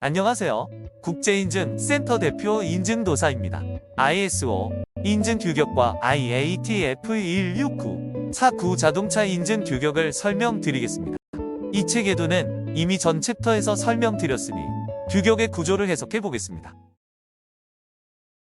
안녕하세요. 국제인증센터 대표 인증도사입니다. ISO 인증 규격과 IATF 169 49 자동차 인증 규격을 설명드리겠습니다. 이 책에도는 이미 전 챕터에서 설명드렸으니 규격의 구조를 해석해 보겠습니다.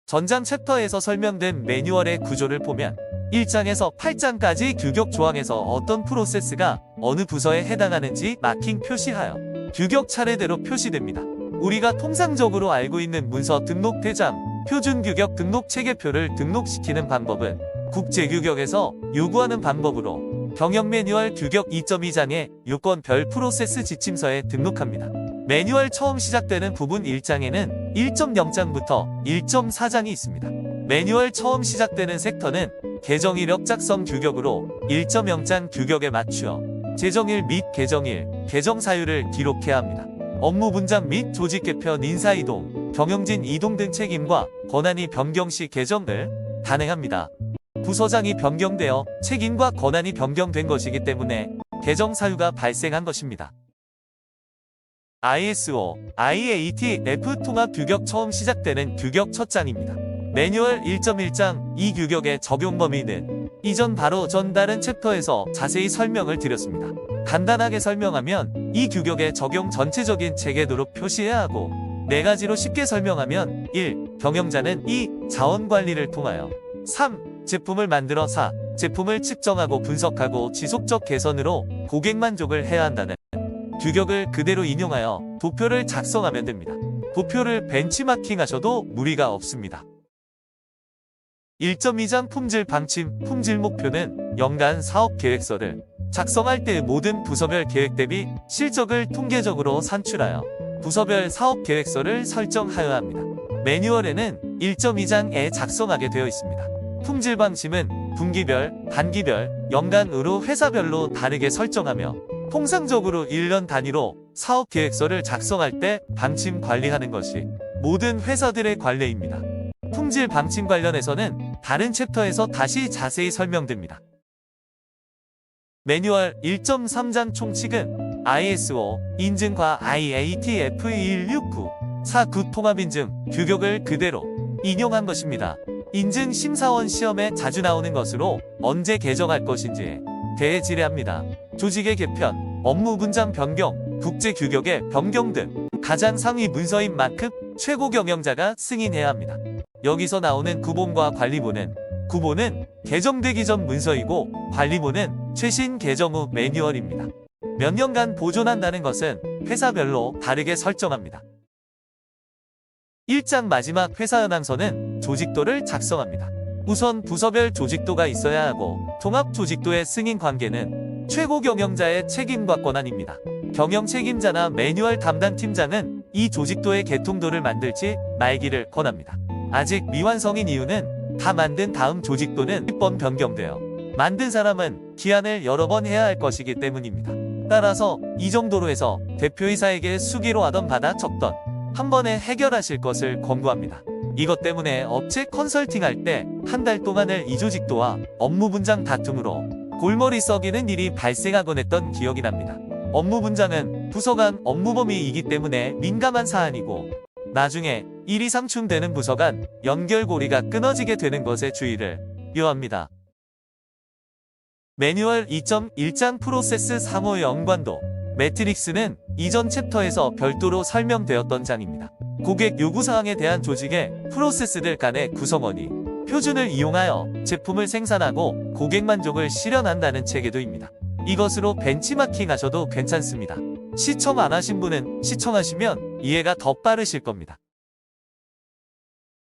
전장 챕터에서 설명된 매뉴얼의 구조를 보면 1장에서 8장까지 규격 조항에서 어떤 프로세스가 어느 부서에 해당하는지 마킹 표시하여 규격 차례대로 표시됩니다. 우리가 통상적으로 알고 있는 문서 등록 대장, 표준 규격 등록 체계표를 등록시키는 방법은 국제 규격에서 요구하는 방법으로 경영 매뉴얼 규격 2.2장의 요건별 프로세스 지침서에 등록합니다. 매뉴얼 처음 시작되는 부분 1장에는 1.0장부터 1.4장이 있습니다. 매뉴얼 처음 시작되는 섹터는 개정 이력 작성 규격으로 1.0장 규격에 맞추어 제정일 및 개정일, 개정 사유를 기록해야 합니다. 업무 분장 및 조직 개편 인사 이동, 경영진 이동 등 책임과 권한이 변경 시 개정을 단행합니다. 부서장이 변경되어 책임과 권한이 변경된 것이기 때문에 개정 사유가 발생한 것입니다. ISO, IATF 통합 규격 처음 시작되는 규격 첫 장입니다. 매뉴얼 1.1장 이 규격의 적용 범위는 이전 바로 전 다른 챕터에서 자세히 설명을 드렸습니다. 간단하게 설명하면 이 규격의 적용 전체적인 체계도로 표시해야 하고 네 가지로 쉽게 설명하면 1. 경영자는 2. 자원 관리를 통하여 3. 제품을 만들어 4. 제품을 측정하고 분석하고 지속적 개선으로 고객 만족을 해야 한다는 규격을 그대로 인용하여 도표를 작성하면 됩니다. 도표를 벤치마킹 하셔도 무리가 없습니다. 1.2장 품질 방침, 품질 목표는 연간 사업 계획서를 작성할 때 모든 부서별 계획 대비 실적을 통계적으로 산출하여 부서별 사업 계획서를 설정하여야 합니다. 매뉴얼에는 1.2장에 작성하게 되어 있습니다. 품질 방침은 분기별, 단기별, 연간으로 회사별로 다르게 설정하며 통상적으로 1년 단위로 사업 계획서를 작성할 때 방침 관리하는 것이 모든 회사들의 관례입니다. 품질 방침 관련해서는 다른 챕터에서 다시 자세히 설명됩니다. 매뉴얼 1.3장 총칙은 ISO 인증과 IATF 169 49 통합인증 규격을 그대로 인용한 것입니다. 인증 심사원 시험에 자주 나오는 것으로 언제 개정할 것인지 대해 질의합니다. 조직의 개편, 업무 분장 변경, 국제 규격의 변경 등 가장 상위 문서인 만큼 최고 경영자가 승인해야 합니다. 여기서 나오는 구본과 관리본은 구본은 개정되기 전 문서이고 관리본은 최신 개정 후 매뉴얼입니다. 몇 년간 보존한다는 것은 회사별로 다르게 설정합니다. 1장 마지막 회사 현황서는 조직도를 작성합니다. 우선 부서별 조직도가 있어야 하고 통합 조직도의 승인 관계는 최고 경영자의 책임과 권한입니다. 경영 책임자나 매뉴얼 담당 팀장은 이 조직도의 개통도를 만들지 말기를 권합니다. 아직 미완성인 이유는 다 만든 다음 조직도는 10번 변경되어 만든 사람은 기한을 여러 번 해야 할 것이기 때문입니다. 따라서 이 정도로 해서 대표이사에게 수기로 하던 받아 적던 한 번에 해결하실 것을 권고합니다. 이것 때문에 업체 컨설팅 할 때 한 달 동안을 이 조직도와 업무 분장 다툼으로 골머리 썩이는 일이 발생하곤 했던 기억이 납니다. 업무 분장은 부서 간 업무 범위이기 때문에 민감한 사안이고 나중에 일이 상충되는 부서 간 연결고리가 끊어지게 되는 것에 주의를 요합니다. 매뉴얼 2.1장 프로세스 상호 연관도 매트릭스는 이전 챕터에서 별도로 설명되었던 장입니다. 고객 요구사항에 대한 조직의 프로세스들 간의 구성원이 표준을 이용하여 제품을 생산하고 고객 만족을 실현한다는 체계도입니다. 이것으로 벤치마킹 하셔도 괜찮습니다. 시청 안 하신 분은 시청하시면 이해가 더 빠르실 겁니다.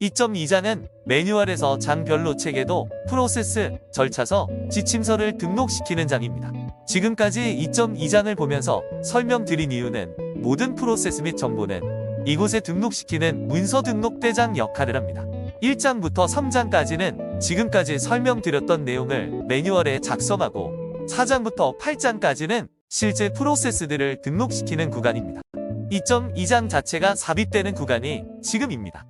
2.2장은 매뉴얼에서 장별로 체계도, 프로세스, 절차서, 지침서를 등록시키는 장입니다. 지금까지 2.2장을 보면서 설명드린 이유는 모든 프로세스 및 정보는 이곳에 등록시키는 문서 등록대장 역할을 합니다. 1장부터 3장까지는 지금까지 설명드렸던 내용을 매뉴얼에 작성하고 4장부터 8장까지는 실제 프로세스들을 등록시키는 구간입니다. 2.2장 자체가 삽입되는 구간이 지금입니다.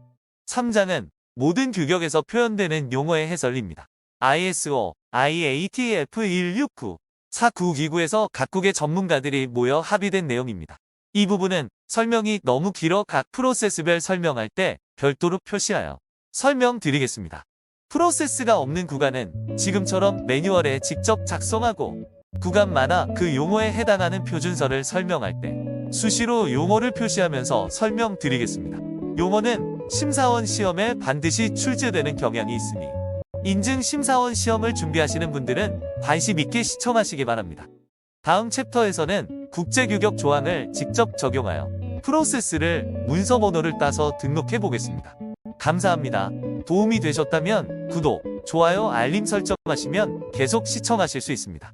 3장은 모든 규격에서 표현되는 용어의 해설입니다. ISO, IATF 169, 49 기구에서 각국의 전문가들이 모여 합의된 내용입니다. 이 부분은 설명이 너무 길어 각 프로세스별 설명할 때 별도로 표시하여 설명드리겠습니다. 프로세스가 없는 구간은 지금처럼 매뉴얼에 직접 작성하고 구간 많아 그 용어에 해당하는 표준서를 설명할 때 수시로 용어를 표시하면서 설명드리겠습니다. 용어는 심사원 시험에 반드시 출제되는 경향이 있으니 인증 심사원 시험을 준비하시는 분들은 관심 있게 시청하시기 바랍니다. 다음 챕터에서는 국제규격 조항을 직접 적용하여 프로세스를 문서 번호를 따서 등록해 보겠습니다. 감사합니다. 도움이 되셨다면 구독, 좋아요, 알림 설정하시면 계속 시청하실 수 있습니다.